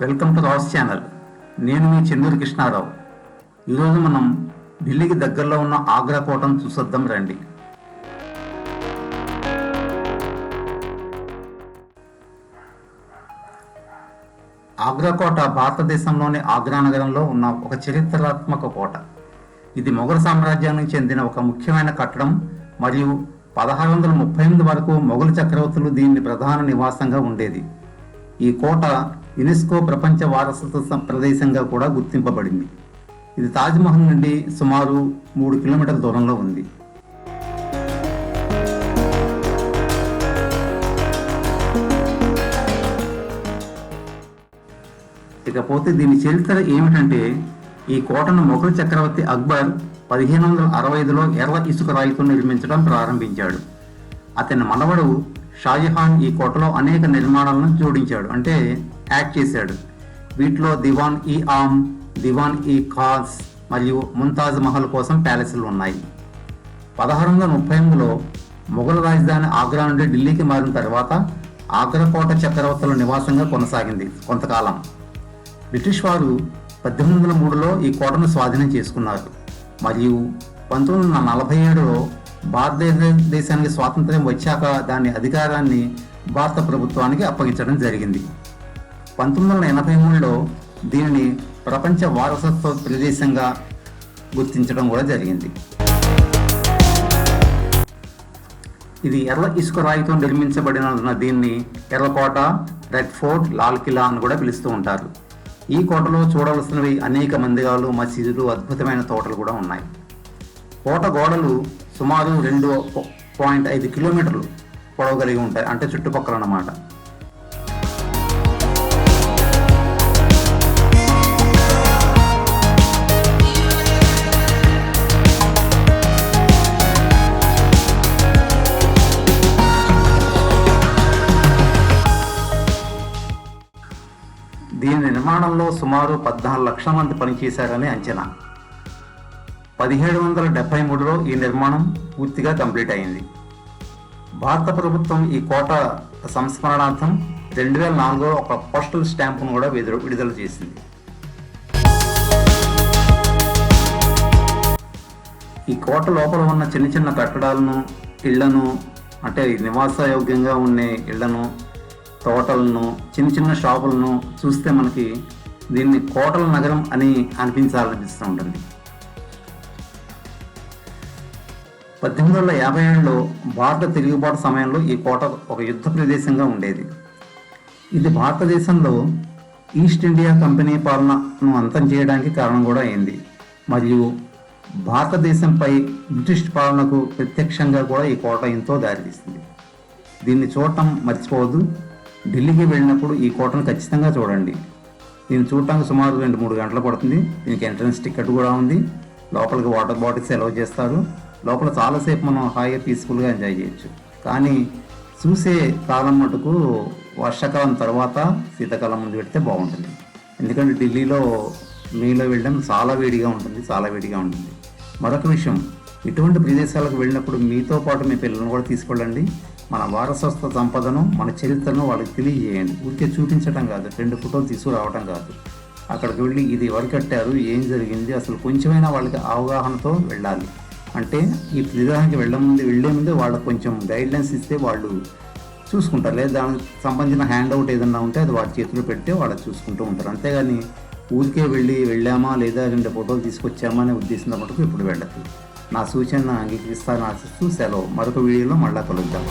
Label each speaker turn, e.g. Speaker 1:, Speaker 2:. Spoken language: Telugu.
Speaker 1: Welcome to Ross channel. నేను మీ చెన్నూరు కృష్ణారావు. ఈరోజు మనం ఢిల్లీకి దగ్గరలో ఉన్న ఆగ్రా కోటను చూసొద్దాం రండి. ఆగ్రా కోట భారతదేశంలోని ఆగ్రా నగరంలో ఉన్న ఒక చరిత్రాత్మక కోట. ఇది మొఘల్ సామ్రాజ్యానికి చెందిన ఒక ముఖ్యమైన కట్టడం మరియు పదహారు వందల ముప్పై ఎనిమిది వరకు మొఘల్ చక్రవర్తులు దీన్ని ప్రధాన నివాసంగా ఉండేది. ఈ కోట యునెస్కో ప్రపంచ వారసత్వ ప్రదేశంగా కూడా గుర్తింపబడింది. ఇది తాజ్మహల్ నుండి సుమారు మూడు కిలోమీటర్ల దూరంలో ఉంది. ఇకపోతే దీని చరిత్ర ఏమిటంటే ఈ కోటను మొఘల్ చక్రవర్తి అక్బర్ పదిహేను వందల అరవై ఐదులో ఎర్ర ఇసుక రాయితో నిర్మించడం ప్రారంభించాడు. అతని మనవడు షాజహాన్ ఈ కోటలో అనేక నిర్మాణాలను జోడించాడు. అంటే యాక్ట్ చేశాడు. వీటిలో దివాన్ ఈ ఆమ్ దివాన్ ఈ ఖాస్ మరియు ముంతాజ్ మహల్ కోసం ప్యాలెస్లు ఉన్నాయి. పదహారు వందల ముప్పై ఎనిమిదిలో మొఘల్ రాజధాని ఆగ్రా నుండి ఢిల్లీకి మారిన తర్వాత ఆగ్రా కోట చక్రవర్తుల నివాసంగా కొనసాగింది కొంతకాలం. బ్రిటిష్ వారు పద్దెనిమిది వందల మూడులో ఈ కోటను స్వాధీనం చేసుకున్నారు. మరియు పంతొమ్మిది వందల నలభై ఏడులో భారతదేశానికి స్వాతంత్ర్యం వచ్చాక దాని అధికారాన్ని భారత ప్రభుత్వానికి అప్పగించడం జరిగింది. పంతొమ్మిది వందల ఎనభై మూడులో దీనిని ప్రపంచ వారసత్వ ప్రదేశంగా గుర్తించడం కూడా జరిగింది. ఇది ఎర్ర ఇసుక రాయితో నిర్మించబడిన దీన్ని ఎర్రకోట రెడ్ ఫోర్ట్ లాల్ కిలా అని కూడా పిలుస్తూ ఉంటారు. ఈ కోటలో చూడవలసినవి అనేక మందిరాలు మసీదులు అద్భుతమైన తోటలు కూడా ఉన్నాయి. కోట గోడలు సుమారు రెండు పాయింట్ ఐదు కిలోమీటర్లు పొడవు కలిగి ఉంటాయి అంటే చుట్టుపక్కల అన్నమాట దీని నిర్మాణంలో సుమారు పద్నాలుగు లక్షల మంది పనిచేశారని అంచనా. పదిహేడు వందల డెబ్బై మూడులో ఈ నిర్మాణం పూర్తిగా కంప్లీట్ అయింది. భారత ప్రభుత్వం ఈ కోట సంస్మరణార్థం రెండు వేల నాలుగులో ఒక పోస్టల్ స్టాంపును కూడా విడుదల విడుదల చేసింది. ఈ కోట లోపల ఉన్న చిన్న చిన్న కట్టడాలను ఇళ్ళను అంటే నివాసయోగ్యంగా ఉండే ఇళ్ళను తోటలను చిన్న చిన్న షాపులను చూస్తే మనకి దీన్ని కోటల నగరం అని అనిపించాలనిపిస్తూ ఉంటుంది. పద్దెనిమిది వందల యాభై ఏడులో భారత తిరుగుబాటు సమయంలో ఈ కోట ఒక యుద్ధ ప్రదేశంగా ఉండేది. ఇది భారతదేశంలో ఈస్ట్ ఇండియా కంపెనీ పాలనను అంతం చేయడానికి కారణం కూడా అయింది. మరియు భారతదేశంపై బ్రిటిష్ పాలనకు ప్రత్యక్షంగా కూడా ఈ కోట ఎంతో దారితీస్తుంది దీన్ని చూడటం మర్చిపోవద్దు. ఢిల్లీకి వెళ్ళినప్పుడు ఈ కోటను ఖచ్చితంగా చూడండి. దీన్ని చూడటానికి సుమారు రెండు మూడు గంటలు పడుతుంది. దీనికి ఎంట్రన్స్ టికెట్ కూడా ఉంది. లోపలికి వాటర్ బాటిల్స్ అలౌ చేస్తారు. లోపల చాలాసేపు మనం హాయిగా పీస్ఫుల్గా ఎంజాయ్ చేయొచ్చు. కానీ చూసే కాలం మటుకు వర్షాకాలం తర్వాత శీతాకాలం ముందు పెడితే బాగుంటుంది. ఎందుకంటే ఢిల్లీలో మేలో వెళ్ళడం చాలా వేడిగా ఉంటుంది చాలా వేడిగా ఉంటుంది. మరొక విషయం ఇటువంటి ప్రదేశాలకు వెళ్ళినప్పుడు మీతో పాటు మీ పిల్లలను కూడా తీసుకెళ్ళండి. మన వారసత్వ సంపదను మన చరిత్రను వాళ్ళకి తెలియజేయండి. ఊరికే చూపించడం కాదు రెండు ఫోటోలు తీసుకురావడం కాదు. అక్కడికి వెళ్ళి ఇది ఎవరు కట్టారు ఏం జరిగింది అసలు కొంచెమైనా వాళ్ళకి అవగాహనతో వెళ్ళాలి. అంటే ఈ ప్రదేశానికి వెళ్ళే ముందు వెళ్ళే ముందు వాళ్ళకి కొంచెం గైడ్లైన్స్ ఇస్తే వాళ్ళు చూసుకుంటారు. లేదా దానికి సంబంధించిన హ్యాండ్ అవుట్ ఏదన్నా ఉంటే అది వాడి చేతిలో పెడితే వాళ్ళు చూసుకుంటూ ఉంటారు. అంతేగాని ఊరికే వెళ్ళి వెళ్ళామా లేదా రెండు ఫోటోలు తీసుకొచ్చామా అనే ఉద్దేశంతో మటుకు ఇప్పుడు వెళ్ళదు నా సూచన అంగీకరిస్తాను ఆశిస్తూ సెలవు. మరొక వీడియోలో మళ్ళా కలుద్దాం.